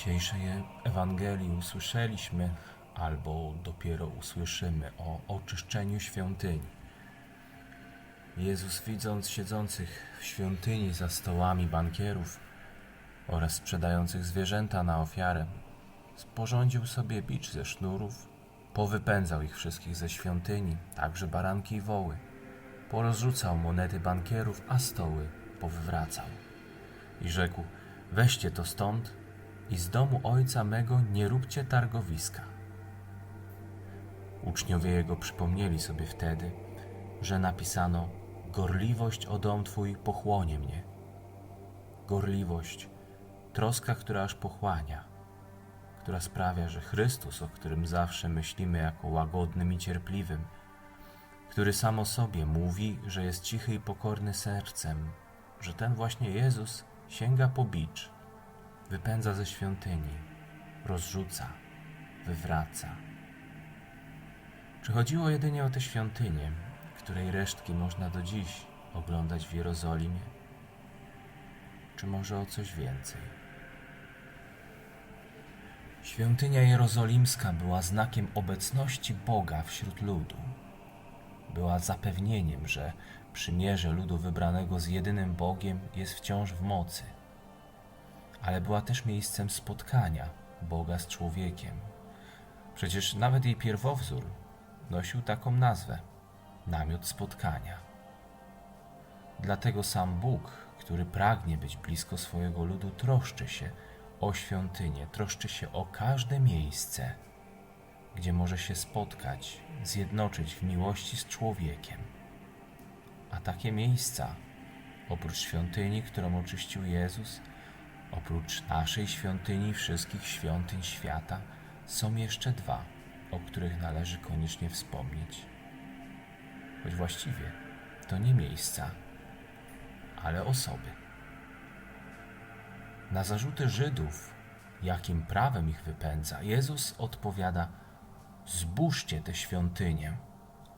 dzisiejszej Ewangelii usłyszeliśmy, albo dopiero usłyszymy o oczyszczeniu świątyni. Jezus, widząc siedzących w świątyni za stołami bankierów oraz sprzedających zwierzęta na ofiarę, sporządził sobie bicz ze sznurów, powypędzał ich wszystkich ze świątyni, także baranki i woły, porozrzucał monety bankierów, a stoły powywracał. I rzekł: Weźcie to stąd i z domu ojca mego nie róbcie targowiska. Uczniowie jego przypomnieli sobie wtedy, że napisano: Gorliwość o dom twój pochłonie mnie. Gorliwość, troska, która aż pochłania, która sprawia, że Chrystus, o którym zawsze myślimy jako łagodnym i cierpliwym, który sam o sobie mówi, że jest cichy i pokorny sercem, że ten właśnie Jezus sięga po bicz, wypędza ze świątyni, rozrzuca, wywraca. Czy chodziło jedynie o tę świątynię, której resztki można do dziś oglądać w Jerozolimie? Czy może o coś więcej? Świątynia jerozolimska była znakiem obecności Boga wśród ludu. Była zapewnieniem, że przymierze ludu wybranego z jedynym Bogiem jest wciąż w mocy, ale była też miejscem spotkania Boga z człowiekiem. Przecież nawet jej pierwowzór nosił taką nazwę namiot spotkania. Dlatego sam Bóg, który pragnie być blisko swojego ludu, troszczy się o świątynię, troszczy się o każde miejsce, gdzie może się spotkać, zjednoczyć w miłości z człowiekiem. A takie miejsca, oprócz świątyni, którą oczyścił Jezus, oprócz naszej świątyni wszystkich świątyń świata, są jeszcze dwa, o których należy koniecznie wspomnieć. Choć właściwie to nie miejsca, ale osoby. Na zarzuty Żydów, jakim prawem ich wypędza, Jezus odpowiada: Zbóżcie tę świątynię,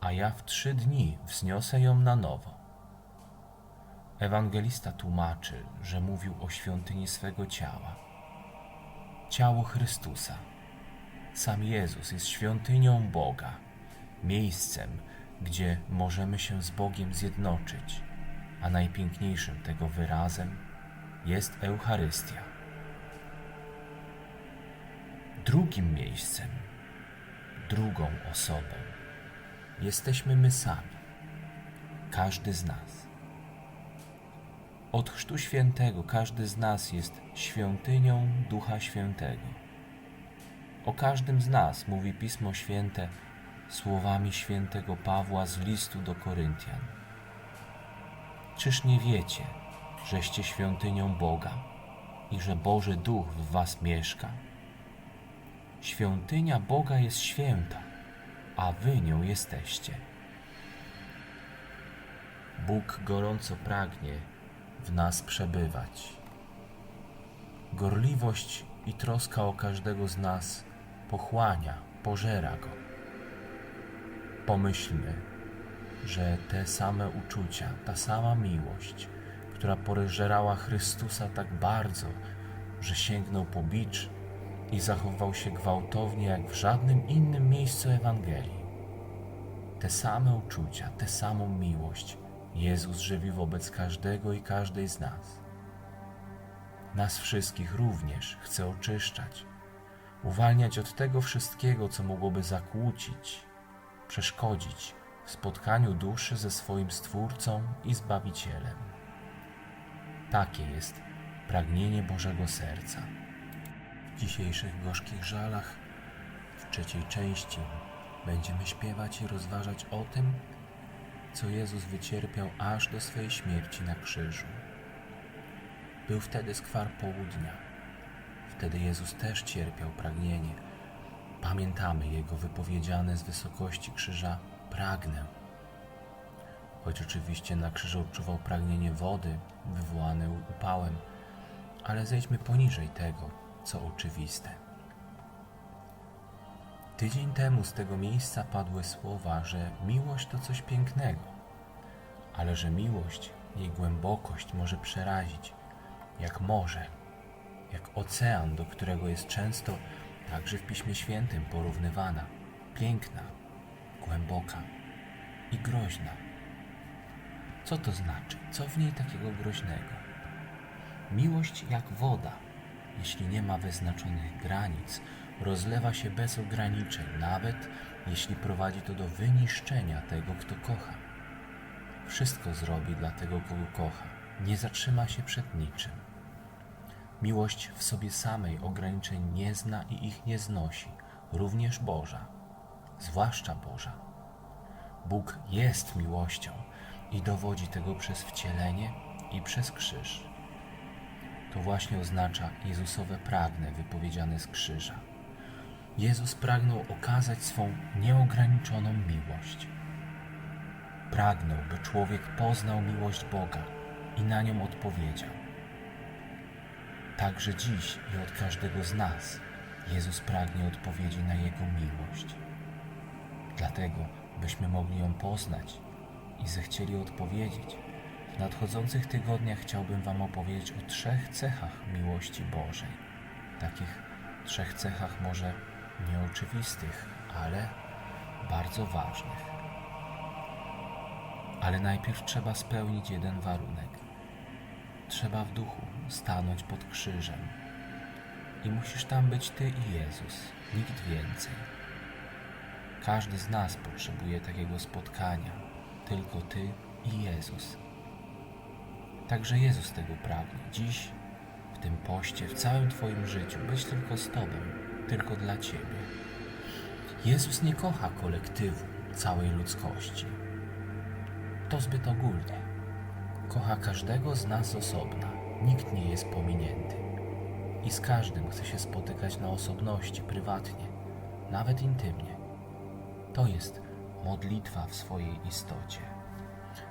a ja w trzy dni wzniosę ją na nowo. Ewangelista tłumaczy, że mówił o świątyni swego ciała. Ciało Chrystusa. Sam Jezus jest świątynią Boga, miejscem, gdzie możemy się z Bogiem zjednoczyć, a najpiękniejszym tego wyrazem jest Eucharystia. Drugim miejscem, drugą osobą jesteśmy my sami, każdy z nas. Od Chrztu Świętego każdy z nas jest świątynią Ducha Świętego. O każdym z nas mówi Pismo Święte słowami świętego Pawła z listu do Koryntian. Czyż nie wiecie, żeście świątynią Boga i że Boży Duch w was mieszka? Świątynia Boga jest święta, a wy nią jesteście. Bóg gorąco pragnie w nas przebywać. Gorliwość i troska o każdego z nas pochłania, pożera go. Pomyślmy, że te same uczucia, ta sama miłość, która pożerała Chrystusa tak bardzo, że sięgnął po bicz i zachował się gwałtownie jak w żadnym innym miejscu Ewangelii. Te same uczucia, tę samą miłość Jezus żywi wobec każdego i każdej z nas. Nas wszystkich również chce oczyszczać, uwalniać od tego wszystkiego, co mogłoby zakłócić, przeszkodzić w spotkaniu duszy ze swoim Stwórcą i Zbawicielem. Takie jest pragnienie Bożego Serca. W dzisiejszych gorzkich żalach, w trzeciej części, będziemy śpiewać i rozważać o tym, co Jezus wycierpiał aż do swej śmierci na krzyżu. Był wtedy skwar południa. Wtedy Jezus też cierpiał pragnienie. Pamiętamy Jego wypowiedziane z wysokości krzyża pragnę. Choć oczywiście na krzyżu odczuwał pragnienie wody wywołane upałem, ale zejdźmy poniżej tego, co oczywiste. Tydzień temu z tego miejsca padły słowa, że miłość to coś pięknego, ale że miłość, jej głębokość może przerazić, jak morze, jak ocean, do którego jest często także w Piśmie Świętym porównywana, piękna, głęboka i groźna. Co to znaczy? Co w niej takiego groźnego? Miłość jak woda, jeśli nie ma wyznaczonych granic, rozlewa się bez ograniczeń, nawet jeśli prowadzi to do wyniszczenia tego, kto kocha. Wszystko zrobi dla tego, kogo kocha. Nie zatrzyma się przed niczym. Miłość w sobie samej ograniczeń nie zna i ich nie znosi, również Boża, zwłaszcza Boża. Bóg jest miłością i dowodzi tego przez wcielenie i przez krzyż. To właśnie oznacza Jezusowe pragnę wypowiedziane z krzyża. Jezus pragnął okazać swą nieograniczoną miłość. Pragnął, by człowiek poznał miłość Boga i na nią odpowiedział. Także dziś i od każdego z nas Jezus pragnie odpowiedzi na Jego miłość. Dlatego, byśmy mogli ją poznać i zechcieli odpowiedzieć, w nadchodzących tygodniach chciałbym Wam opowiedzieć o trzech cechach miłości Bożej. Takich trzech cechach może nieoczywistych, ale bardzo ważnych. Ale najpierw trzeba spełnić jeden warunek. Trzeba w duchu stanąć pod krzyżem. I musisz tam być Ty i Jezus, nikt więcej. Każdy z nas potrzebuje takiego spotkania, tylko Ty i Jezus. Także Jezus tego pragnie. Dziś, w tym poście, w całym Twoim życiu, być tylko z Tobą, tylko dla Ciebie. Jezus nie kocha kolektywu, całej ludzkości. To zbyt ogólnie. Kocha każdego z nas osobna. Nikt nie jest pominięty. I z każdym chce się spotykać na osobności, prywatnie, nawet intymnie. To jest modlitwa w swojej istocie.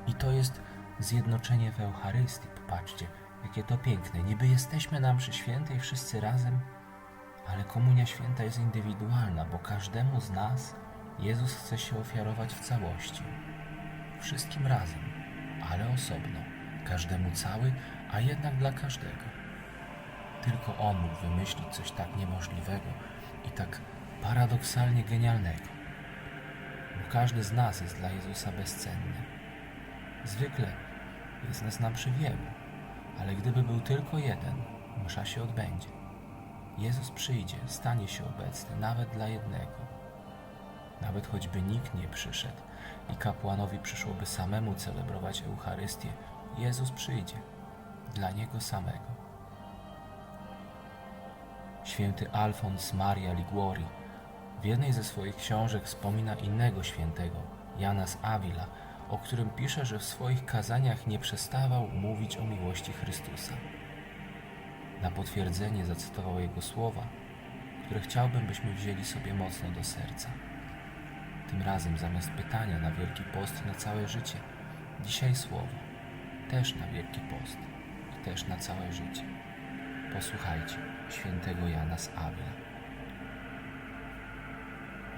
I to jest zjednoczenie w Eucharystii. Popatrzcie, jakie to piękne. Niby jesteśmy na mszy świętej wszyscy razem, ale komunia święta jest indywidualna, bo każdemu z nas Jezus chce się ofiarować w całości. Wszystkim razem, ale osobno. Każdemu cały, a jednak dla każdego. Tylko On mógł wymyślić coś tak niemożliwego i tak paradoksalnie genialnego. Bo każdy z nas jest dla Jezusa bezcenny. Zwykle jest nas na przy wielu, ale gdyby był tylko jeden, msza się odbędzie. Jezus przyjdzie, stanie się obecny nawet dla jednego. Nawet choćby nikt nie przyszedł i kapłanowi przyszłoby samemu celebrować Eucharystię, Jezus przyjdzie dla niego samego. Święty Alfons Maria Liguori w jednej ze swoich książek wspomina innego świętego, Jana z Avila, o którym pisze, że w swoich kazaniach nie przestawał mówić o miłości Chrystusa. Na potwierdzenie zacytował jego słowa, które chciałbym, byśmy wzięli sobie mocno do serca. Tym razem zamiast pytania na Wielki Post na całe życie, dzisiaj słowo, też na Wielki Post i też na całe życie. Posłuchajcie świętego Jana z Avila.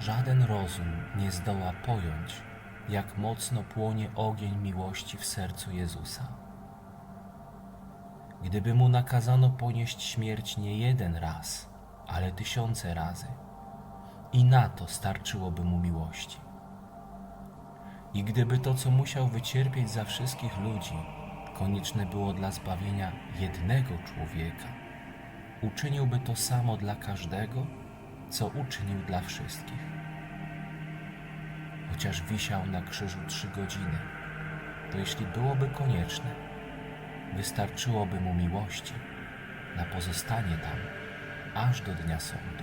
Żaden rozum nie zdoła pojąć, jak mocno płonie ogień miłości w sercu Jezusa. Gdyby mu nakazano ponieść śmierć nie jeden raz, ale tysiące razy, i na to starczyłoby mu miłości. I gdyby to, co musiał wycierpieć za wszystkich ludzi, konieczne było dla zbawienia jednego człowieka, uczyniłby to samo dla każdego, co uczynił dla wszystkich. Chociaż wisiał na krzyżu trzy godziny, to jeśli byłoby konieczne, wystarczyłoby mu miłości na pozostanie tam aż do dnia sądu.